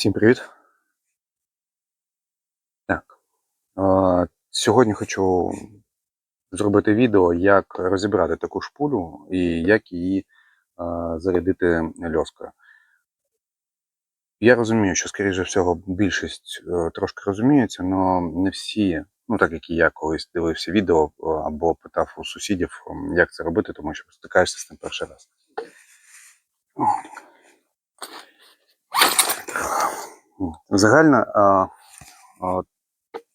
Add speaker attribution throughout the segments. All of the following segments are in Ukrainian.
Speaker 1: Всім привіт. Так. Сьогодні хочу зробити відео, як розібрати таку шпулю і як її зарядити льоскою. Я розумію, що, скоріше всього, більшість е, трошки розуміється, але не всі, ну так як і я колись дивився відео е, або питав у сусідів, як це робити, тому що стикаєшся з цим перший раз. Загально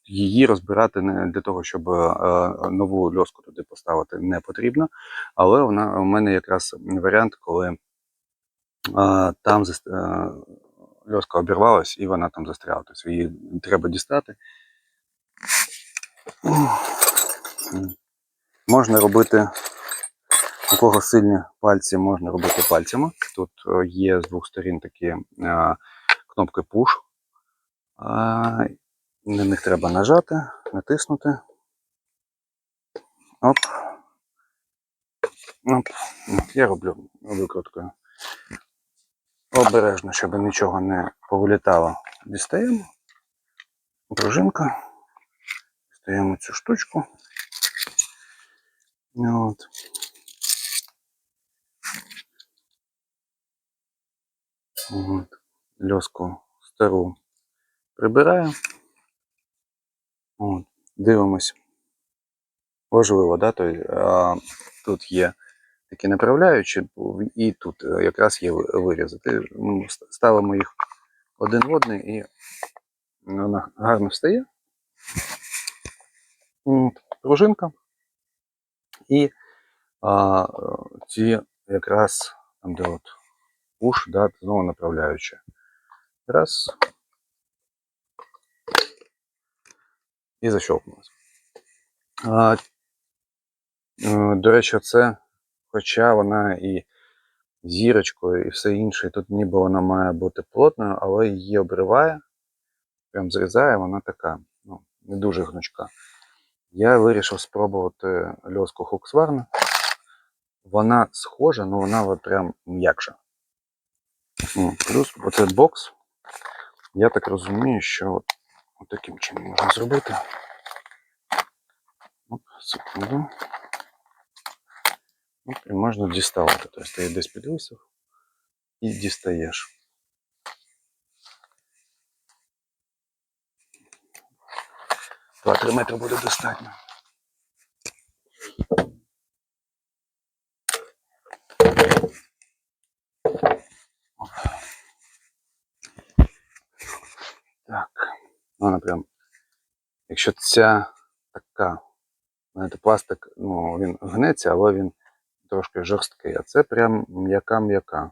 Speaker 1: її розбирати не для того, щоб нову льоску туди поставити, не потрібно. Але вона у мене якраз варіант, коли там льоска обірвалась і вона там застряла. Тобто її треба дістати. Можна робити, у кого сильні пальці, можна робити пальцями. Тут е, є з двох сторін такі е, кнопки push. На них треба нажати, натиснути. Оп. Оп. Я роблю викруткою. Обережно, щоб нічого не повилітало. Дістаємо. Пружинка. Дістаємо цю штучку. От. От. Льоску стару прибираю. От. Дивимось. Важливо, да? То, а, тут є такі направляючі, і тут е, якраз є вирізи. Ну, ставимо їх один в один і вона гарно встає. От. Пружинка. І а, ці якраз там, де от уш, да, знову направляючі. Раз. І защелкнулось. Е, до речі, це, хоча вона і зірочкою, і все інше, і тут ніби вона має бути плотною, але її обриває, прям зрізає, вона така, ну, не дуже гнучка. Я вирішив спробувати льоску Хуксварна. Вона схожа, але вона от прям м'якша. Ну, Плюс оцей бокс, я так розумію, що от, от таким чином можна зробити. Оп, секунду. Оп, і можна діставати. Тобто ти її десь підвисив і дістаєш. Два-три метри буде достатньо. Вона прям. Якщо ця така, знаєте, пластик, ну, він гнеться, але він трошки жорсткий, а це прям м'яка-м'яка.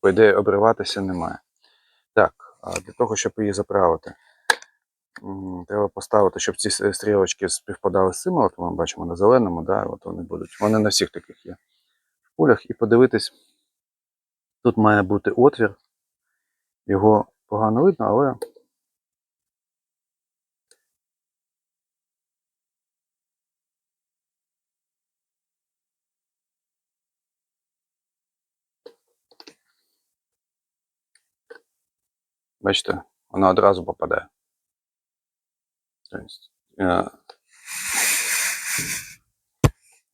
Speaker 1: По ідеї, обриватися немає. Так, для того, щоб її заправити, треба поставити, щоб ці стрілочки співпадали з цими, от ми бачимо на зеленому, да, от вони будуть. Вони на всіх таких є в пулях. І подивитись, тут має бути отвір. Його погано видно, але бачите, воно одразу попадає. Тобто, е,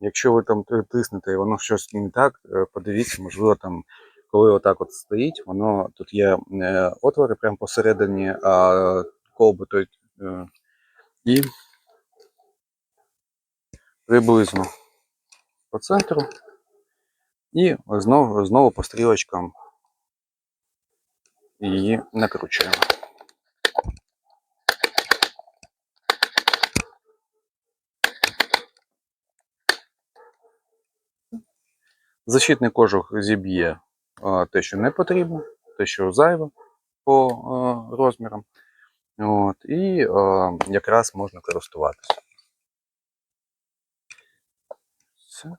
Speaker 1: якщо ви там тиснете і воно щось не так, е, подивіться, можливо, там, коли отак от стоїть, воно тут є е, отвори прямо посередині а, колби той, е, і приблизно по центру. І знову, знову по стрілочкам її накручуємо. Защитний кожух зіб'є те, що не потрібно, те, що зайве по розмірам. От, і а, якраз можна користуватися. Все.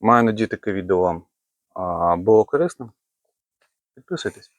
Speaker 1: Маю надію, таке відео вам було корисним. Підписуйтесь.